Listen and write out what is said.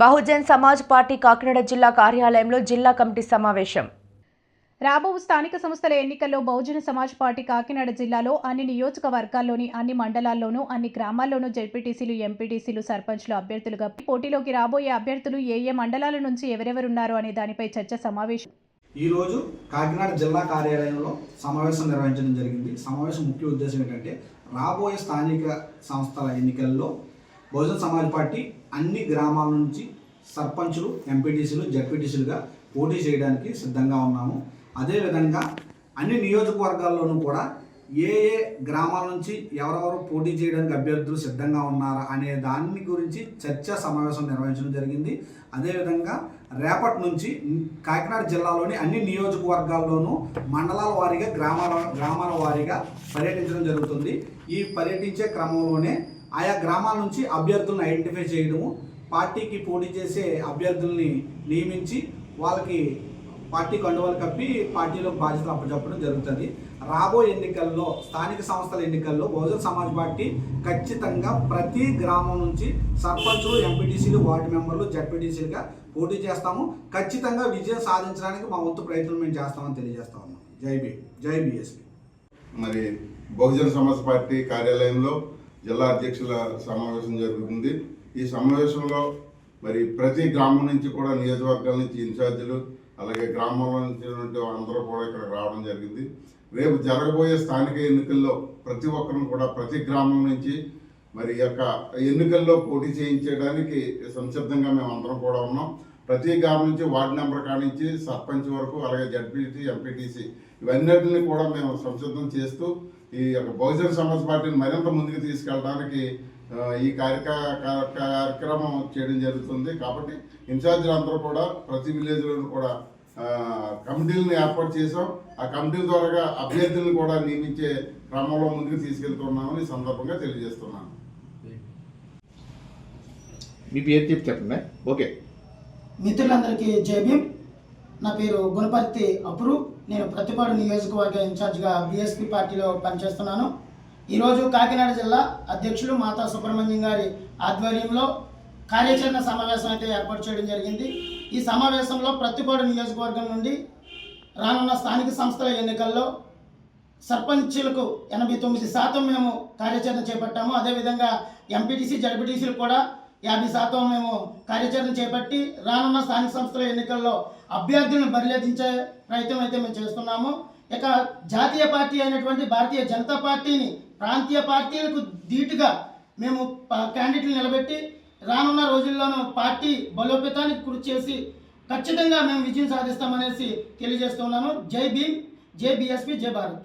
Bahujan Samaj party Kakinada జిల్లా కార్యాలయంలో జిల్లా కమిటీ సమావేశం. రాబో స్థానిక సంస్థల ఎన్నికల్లో బహుజన సమాజ్ పార్టీ కాకినాడ జిల్లాలో అన్ని నియోజకవర్గాల్లోని అన్ని మండలాల్లోనూ అన్ని గ్రామాల్లోనూ జెడ్పీటీసీలు ఎంపీటీసీలు సర్పంచ్లు అభ్యర్థులుగా పోటీలోకి రాబోయే అభ్యర్థులు ఏ ఏ మండలాల నుంచి ఎవరెవరున్నారు అనే దానిపై చర్చ సమావేశం. ఈరోజు కాకినాడ జిల్లా కార్యాలయంలో సమావేశం నిర్వహించడం జరిగింది. సమావేశం ముఖ్య ఉద్దేశం ఏంటంటే రాబోయే స్థానిక సంస్థల ఎన్నికల్లో బహుజన్ సమాజ్ పార్టీ అన్ని గ్రామాల నుంచి సర్పంచులు ఎంపీటీసీలు జడ్పీటీసీలుగా పోటీ చేయడానికి సిద్ధంగా ఉన్నాము. అదేవిధంగా అన్ని నియోజకవర్గాల్లోనూ కూడా ఏ ఏ గ్రామాల నుంచి ఎవరెవరు పోటీ చేయడానికి అభ్యర్థులు సిద్ధంగా ఉన్నారా అనే దాని గురించి చర్చా సమావేశం నిర్వహించడం జరిగింది. అదేవిధంగా రేపటి నుంచి కాకినాడ జిల్లాలోని అన్ని నియోజకవర్గాల్లోనూ మండలాల వారీగా గ్రామాల గ్రామాల వారీగా పర్యటించడం జరుగుతుంది. ఈ పర్యటించే క్రమంలోనే ఆయా గ్రామాల నుంచి అభ్యర్థులను ఐడెంటిఫై చేయడము పార్టీకి పోటీ చేసే అభ్యర్థుల్ని నియమించి వాళ్ళకి పార్టీ కండువాలు కప్పి పార్టీలో బాధ్యతలు అప్పచెప్పడం జరుగుతుంది. రాబోయే ఎన్నికల్లో స్థానిక సంస్థల ఎన్నికల్లో బహుజన సమాజ్ పార్టీ ఖచ్చితంగా ప్రతి గ్రామం నుంచి సర్పంచులు ఎంపీటీసీలు వార్డు మెంబర్లు జడ్పీటీసీలుగా పోటీ చేస్తాము. ఖచ్చితంగా విజయం సాధించడానికి మా వంతు ప్రయత్నం మేము చేస్తామని తెలియజేస్తా ఉన్నాం. జై బి జై బిఎస్పి. మరి బహుజన సమాజ్ పార్టీ కార్యాలయంలో జిల్లా అధ్యక్షుల సమావేశం జరుగుతుంది. ఈ సమావేశంలో మరి ప్రతి గ్రామం నుంచి కూడా నియోజకవర్గాల నుంచి ఇన్ఛార్జీలు అలాగే గ్రామంలో నుంచి అందరూ కూడా ఇక్కడ రావడం జరిగింది. రేపు జరగబోయే స్థానిక ఎన్నికల్లో ప్రతి ఒక్కరూ కూడా ప్రతి గ్రామం నుంచి మరి యొక్క ఎన్నికల్లో పోటీ చేయించడానికి సంసిద్ధంగా మేము అందరం కూడా ఉన్నాం. ప్రతి గ్రామం నుంచి వార్డు నెంబర్ కానించి సర్పంచ్ వరకు అలాగే జడ్పీటీ ఎంపీటీసీ ఇవన్నిటిని కూడా మేము సంసిద్ధం చేస్తూ ఈ యొక్క బహుజన సమాజ్ పార్టీని మరింత ముందుకు తీసుకెళ్ళడానికి ఈ కార్యక్రమం చేయడం జరుగుతుంది. కాబట్టి ఇన్ఛార్జీలు అందరూ కూడా ప్రతి విలేజ్లో కూడా కమిటీలను ఏర్పాటు చేసాం ఆ కమిటీల ద్వారా అభ్యర్థులను కూడా నియమించే క్రమంలో ముందుకు తీసుకెళ్తున్నామని ఈ సందర్భంగా తెలియజేస్తున్నాను. మీ పేరు చెప్పి చెప్పండి ఓకే. మిత్రులందరికీ జేబీం నా పేరు గుణపర్తి అప్రు. నేను ప్రతిపాడు నియోజకవర్గ ఇన్ఛార్జ్గా బీఎస్పీ పార్టీలో పనిచేస్తున్నాను. ఈరోజు కాకినాడ జిల్లా అధ్యక్షులు మాతా సుబ్రహ్మణ్యం గారి ఆధ్వర్యంలో కార్యాచరణ సమావేశం అయితే ఏర్పాటు చేయడం జరిగింది. ఈ సమావేశంలో ప్రతిపాడు నియోజకవర్గం నుండి రానున్న స్థానిక సంస్థల ఎన్నికల్లో సర్పంచులకు ఎనభై తొమ్మిది శాతం మేము కార్యాచరణ చేపట్టాము. అదేవిధంగా ఎంపీటీసీ జడ్పీటీసీలు కూడా యాభై శాతం మేము కార్యాచరణ చేపట్టి రానున్న స్థానిక సంస్థల ఎన్నికల్లో అభ్యర్థులను బరిలెదించే ప్రయత్నం అయితే మేము చేస్తున్నాము. ఇక జాతీయ పార్టీ అయినటువంటి భారతీయ జనతా పార్టీని ప్రాంతీయ పార్టీలకు ధీటుగా మేము క్యాండిడేట్లు నిలబెట్టి రానున్న రోజుల్లోనూ పార్టీ బలోపేతానికి కృషి చేసి ఖచ్చితంగా మేము విజయం సాధిస్తామనేసి తెలియజేస్తున్నాను జై భీమ్ జై బీఎస్పీ జై భారత్.